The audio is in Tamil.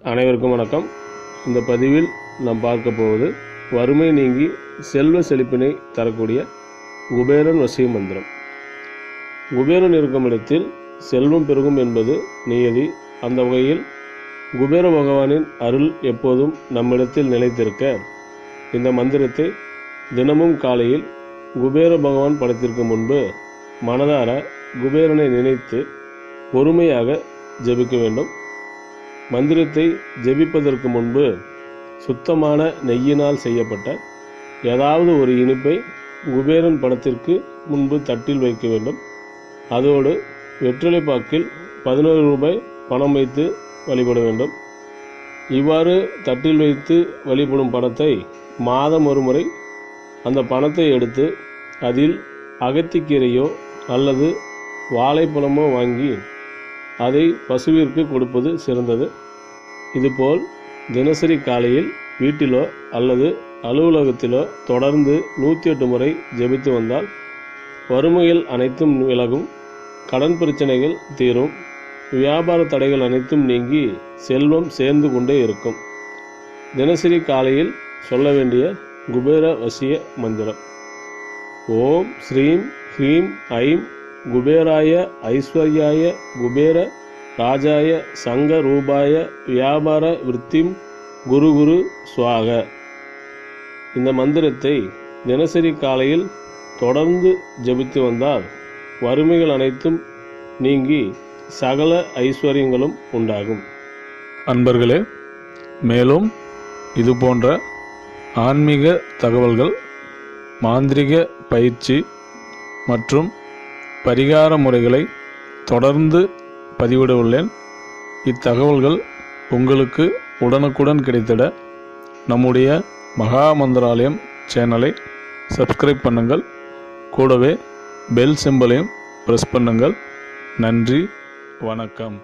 அனைவருக்கும் வணக்கம். இந்த பதிவில் நாம் பார்க்க போவது வறுமை நீங்கி செல்வ செழிப்பினை தரக்கூடிய குபேரன் வசிய மந்திரம். குபேரன் இருக்கும் இடத்தில் செல்வம் பெருகும் என்பது நியதி. அந்த வகையில் குபேர பகவானின் அருள் எப்போதும் நம்மிடத்தில் நிலைத்திருக்க இந்த மந்திரத்தை தினமும் காலையில் குபேர பகவான் படத்திற்கு முன்பு மனதார குபேரனை நினைத்து பொறுமையாக ஜெபிக்க வேண்டும். மந்திரத்தை ஜெபிப்பதற்கு முன்பு சுத்தமான நெய்யினால் செய்யப்பட்ட ஏதாவது ஒரு இனிப்பை குபேரன் படத்திற்கு முன்பு தட்டில் வைக்க வேண்டும். அதோடு வெற்றிலைப்பாக்கில் பதினோரு ரூபாய் பணம் வைத்து வழிபட வேண்டும். இவ்வாறு தட்டில் வைத்து வழிபடும் பணத்தை மாதம் ஒரு முறை அந்த பணத்தை எடுத்து அதில் அகத்திக்கீரையோ அல்லது வாழைப்பழமோ வாங்கி அதை பசுவிற்கு கொடுப்பது சிறந்தது. இதுபோல் தினசரி காலையில் வீட்டிலோ அல்லது அலுவலகத்திலோ தொடர்ந்து நூற்றி எட்டு முறை ஜெபித்து வந்தால் வறுமைகள் அனைத்தும் விலகும் கடன் பிரச்சனைகள் தீரும் வியாபார தடைகள் அனைத்தும் நீங்கி செல்வம் சேர்ந்து கொண்டே இருக்கும். தினசரி காலையில் சொல்ல வேண்டிய குபேர வசிய மந்திரம். ஓம் ஸ்ரீம் ஹ்ரீம் ஐம் குபேராய ஐஸ்வர்யாய குபேர ராஜாய சங்க ரூபாய வியாபார விருத்திம் குரு குரு சுவாக. இந்த மந்திரத்தை தினசரி காலையில் தொடர்ந்து ஜெபித்து வந்தால் வறுமைகள் அனைத்தும் நீங்கி சகல ஐஸ்வர்யங்களும் உண்டாகும். அன்பர்களே மேலும் இது போன்ற ஆன்மீக தகவல்கள் மாந்திரிக பயிற்சி மற்றும் பரிகார முறைகளை தொடர்ந்து பதிவிட உள்ளேன் இத்தகவல்கள் உங்களுக்கு உடனுக்குடன் கிடைத்திட நம்முடைய மகா மந்திராலயம் சேனலை சப்ஸ்கிரைப் பண்ணுங்கள். கூடவே பெல் சிம்பலையும் ப்ரெஸ் பண்ணுங்கள். நன்றி வணக்கம்.